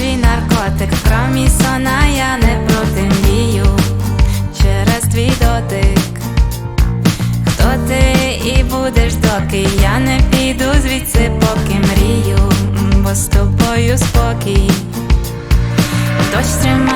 Наркотик, сон, промісона я не протимію через твій дотик. Хто ти і будеш, доки я не піду звідси, поки мрію, бо з тобою спокій. Дощ тримає